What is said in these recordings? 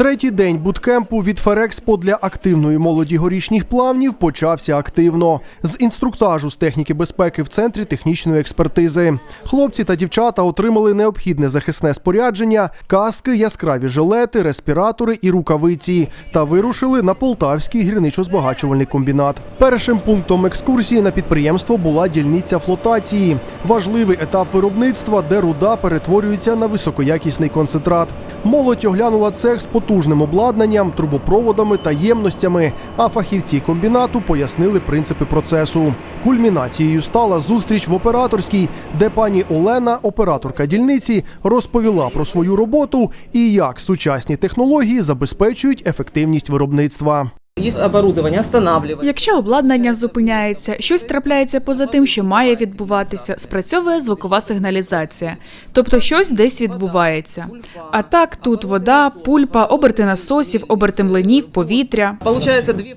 Третій день буткемпу від Ферекспо для активної молоді горішніх плавнів почався активно з інструктажу з техніки безпеки в центрі технічної експертизи. Хлопці та дівчата отримали необхідне захисне спорядження, каски, яскраві жилети, респіратори і рукавиці та вирушили на Полтавський гірничо-збагачувальний комбінат. Першим пунктом екскурсії на підприємство була дільниця флотації, важливий етап виробництва, де руда перетворюється на високоякісний концентрат. Молодь оглянула цех з потужним обладнанням, трубопроводами та ємностями. А фахівці комбінату пояснили принципи процесу. Кульмінацією стала зустріч в операторській, де пані Олена, операторка дільниці, розповіла про свою роботу і як сучасні технології забезпечують ефективність виробництва. Есть оборудование, останавливать. Якщо обладнання зупиняється, щось трапляється поза тим, що має відбуватися, спрацьовує звукова сигналізація, тобто щось десь відбувається. А так тут вода, пульпа, оберти насосів, оберти млинів, повітря.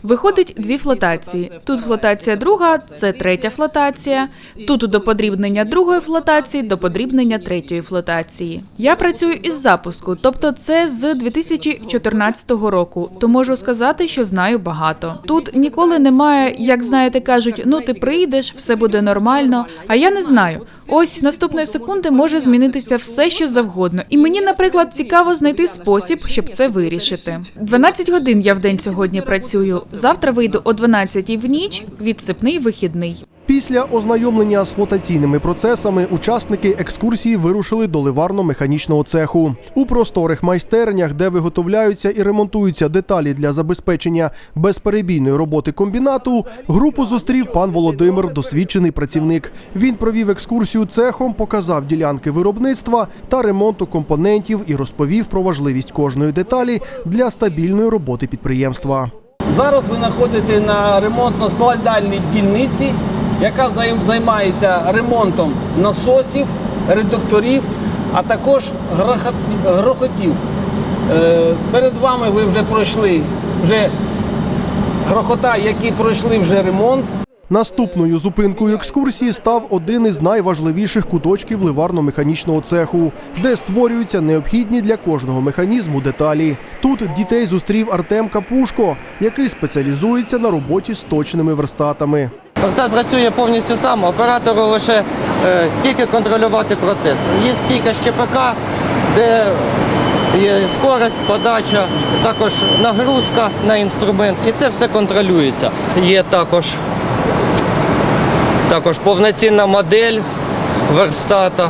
Виходить дві флотації. Тут флотація друга, це третя флотація. Тут до подрібнення другої флотації, до подрібнення третьої флотації. Я працюю із запуску, тобто це з 2014 року. То можу сказати, що знаю багато. Тут ніколи немає, як знаєте, кажуть, ну ти прийдеш, все буде нормально. А я не знаю. Ось наступної секунди може змінитися все, що завгодно. І мені, наприклад, цікаво знайти спосіб, щоб це вирішити. 12 годин я в день сьогодні працюю. Завтра вийду о 12 в ніч, відсипний вихідний. Після ознайомлення з флотаційними процесами учасники екскурсії вирушили до ливарно-механічного цеху. У просторих майстернях, де виготовляються і ремонтуються деталі для забезпечення безперебійної роботи комбінату, групу зустрів пан Володимир, досвідчений працівник. Він провів екскурсію цехом, показав ділянки виробництва та ремонту компонентів і розповів про важливість кожної деталі для стабільної роботи підприємства. Зараз ви знаходите на ремонтно-складальній дільниці, яка займається ремонтом насосів, редукторів, а також грохотів. Е, Перед вами ви вже пройшли вже грохота, які пройшли вже ремонт. Наступною зупинкою екскурсії став один із найважливіших куточків ливарно-механічного цеху, де створюються необхідні для кожного механізму деталі. Тут дітей зустрів Артем Капушко, який спеціалізується на роботі з точними верстатами. Верстат працює повністю сам, оператору лише е, тільки контролювати процес. Є стійка з ЧПК, де є скорость, подача, також нагрузка на інструмент, і це все контролюється. Є також, також повноцінна модель верстата,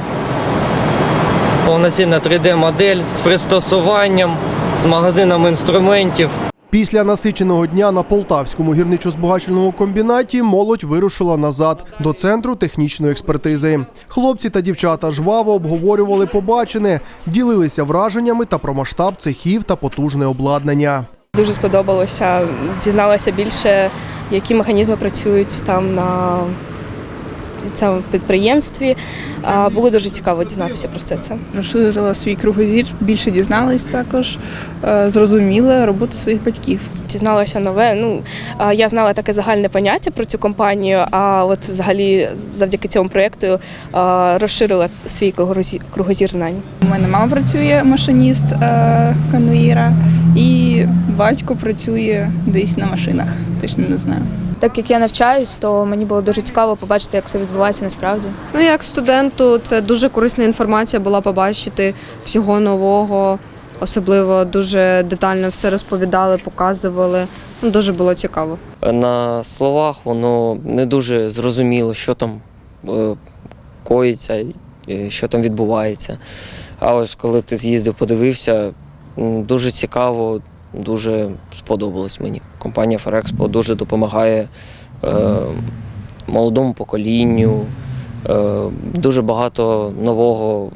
повноцінна 3D-модель з пристосуванням, з магазином інструментів. Після насиченого дня на Полтавському гірничо-збагачувальному комбінаті молодь вирушила назад до центру технічної експертизи. Хлопці та дівчата жваво обговорювали побачене, ділилися враженнями та про масштаб цехів та потужне обладнання. Дуже сподобалося. Дізналася більше, які механізми працюють там на цьому підприємстві. Було дуже цікаво дізнатися про все це. розширила свій кругозір, більше дізнались також, е, зрозуміла роботу своїх батьків. Дізналася нове. Ну я знала таке загальне поняття про цю компанію. А от взагалі завдяки цьому проєкту розширила свій кругозір знань. У мене мама працює машиніст е, кануїра, і батько працює десь на машинах, точно не знаю. Так як я навчаюсь, то мені було дуже цікаво побачити, як все відбувається насправді. Ну, як студенту, це дуже корисна інформація була побачити всього нового. Особливо дуже детально все розповідали, показували. Ну, дуже було цікаво. На словах воно не дуже зрозуміло, що там е, коїться, е, що там відбувається. А ось коли ти з'їздив, подивився, дуже цікаво, дуже сподобалось мені. Компанія Ферекспо дуже допомагає е, молодому поколінню. Е, дуже багато нового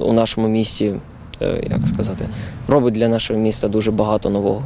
у нашому місті, е, як сказати, робить для нашого міста дуже багато нового.